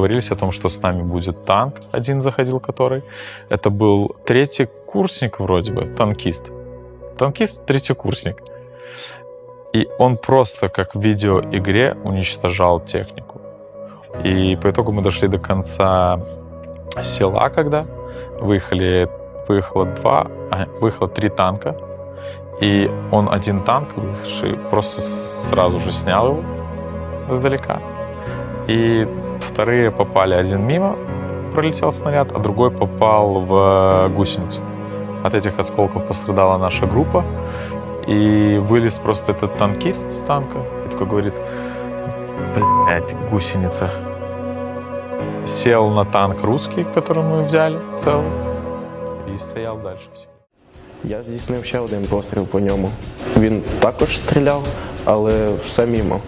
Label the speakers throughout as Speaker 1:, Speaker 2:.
Speaker 1: Говорились о том, что с нами будет танк, один заходил который. Это был третий курсник вроде бы, танкист. Танкист третий курсник. И он просто, как в видеоигре, уничтожал технику. И по итогу мы дошли до конца села, когда выехали, выехало два, а, выехало три танка. И он один танк, выехавший, просто сразу же снял его издалека. И вторые попали один мимо, пролетел снаряд, а другой попал в э, гусеницу. От этих осколков пострадала наша группа. И вылез просто этот танкист с танка и такой говорит, блядь, гусеница. Сел на танк русский, который мы взяли целый, и стоял дальше.
Speaker 2: Я здійснив ще один постріл по ньому. Він також стріляв, але все мімо.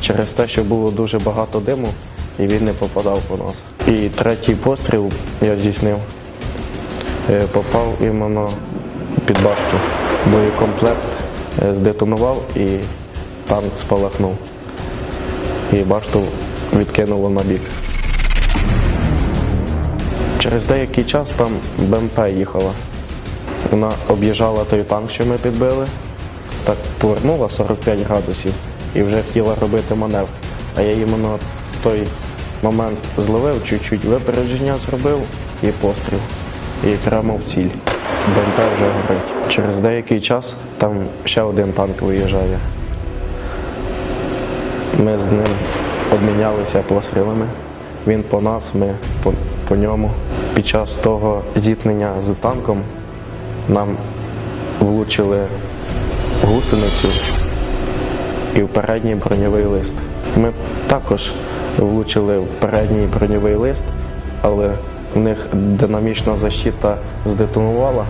Speaker 2: Через те, що було дуже багато диму, і він не попадав по нас. І третій постріл я здійснив. е, Попав іменно під башту. Боєкомплект е, здетонував і танк спалахнув. І башту відкинуло на бік. Через деякий час там БМП їхала. Вона об'їжджала той танк, що ми підбили, так повернула 45 градусів і вже хотіла робити маневр. А я іменно той момент зловив, чуть-чуть випередження зробив і постріл. І прямо в ціль. БМП вже горить. Через деякий час там ще один танк виїжджає. Ми з ним обмінялися пострілами. Він по нас, ми по, по ньому. Під час того зіткнення з танком нам влучили гусеницю і в передній броньовий лист. Ми також влучили в передній броньовий лист, але в них динамічна защита здетонувала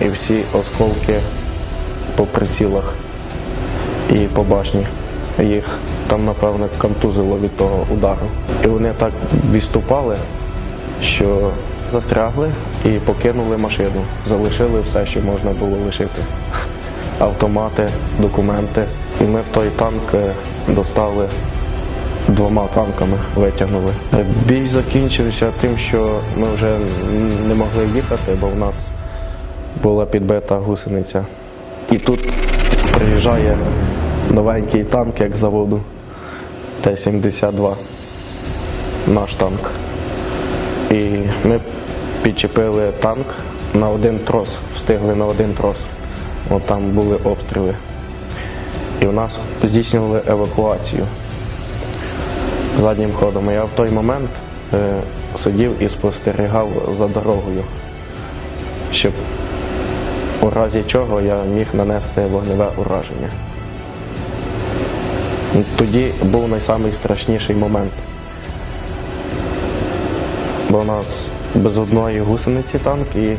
Speaker 2: і всі осколки по прицілах і по башні. Їх там, напевно, контузило від того удару. І вони так відступали, що застрягли і покинули машину. Залишили все, що можна було лишити. Автомати, документи. І ми той танк е, достали двома танками, витягнули. Бій закінчився тим, що ми вже не могли їхати, бо в нас була підбита гусениця. І тут приїжджає новенький танк, як заводу Т-72. Наш танк. І ми підчепили танк на один трос, встигли на один трос. От там були обстріли. І в нас здійснювали евакуацію заднім ходом. Я в той момент е, сидів і спостерігав за дорогою, щоб у разі чого я міг нанести вогневе ураження. Тоді був найстрашніший момент бо у нас без одної гусениці танк і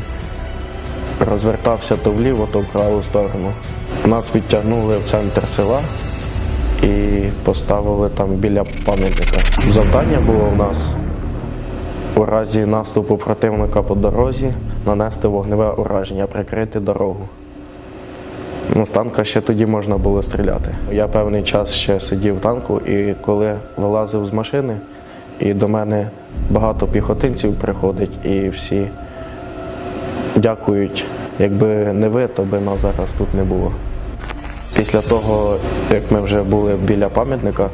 Speaker 2: розвертався то вліво, то в праву сторону. Нас відтягнули в центр села і поставили там біля пам'ятника. Завдання було у нас у разі наступу противника по дорозі нанести вогневе ураження, прикрити дорогу. Ну, з танка ще тоді можна було стріляти. Я певний час ще сидів в танку, і коли вилазив з машини, і до мене багато піхотинців приходить, і всі дякують. Якби не ви, то би нас зараз тут не було. Після того, як ми вже були біля пам'ятника,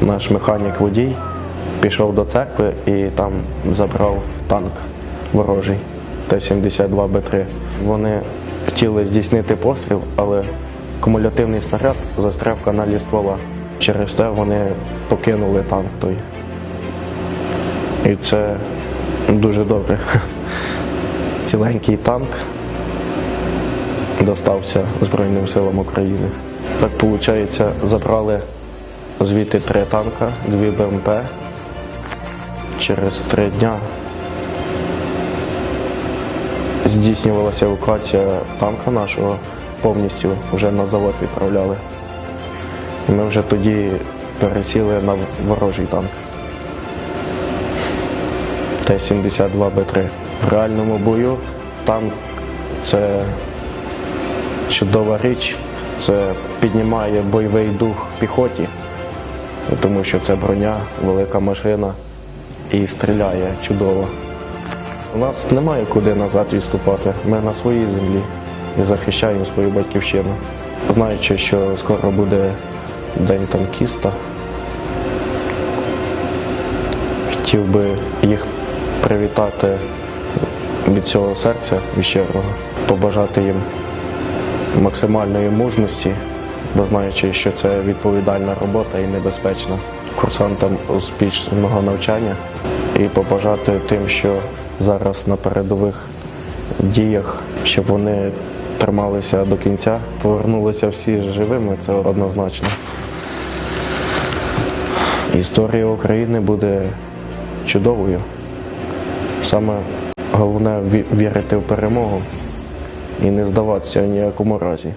Speaker 2: наш механік водій пішов до церкви і там забрав танк ворожий Т-72Б3. Вони хотіли здійснити постріл, але кумулятивний снаряд застряв в каналі ствола. Через те вони покинули танк той. І це дуже добре. Ціленький танк достався Збройним силам України. Так виходить, забрали звідти три танка, дві БМП. Через три дня здійснювалася евакуація танка нашого повністю вже на завод відправляли. Ми вже тоді пересіли на ворожий танк. Т-72Б3. В реальному бою танк це чудова річ, це піднімає бойовий дух піхоті. тому що це броня, велика машина і стріляє чудово. У нас немає куди назад відступати. Ми на своїй землі і захищаємо свою батьківщину. Знаючи, що скоро буде День танкіста, хотів би їх привітати від цього серця від побажати їм максимальної мужності, бо знаючи, що це відповідальна робота і небезпечна. Курсантам успішного навчання і побажати тим, що зараз на передових діях, щоб вони трималися до кінця, повернулися всі живими, це однозначно. Історія України буде чудовою. Саме головне ві- вірити в перемогу і не здаватися ніякому разі.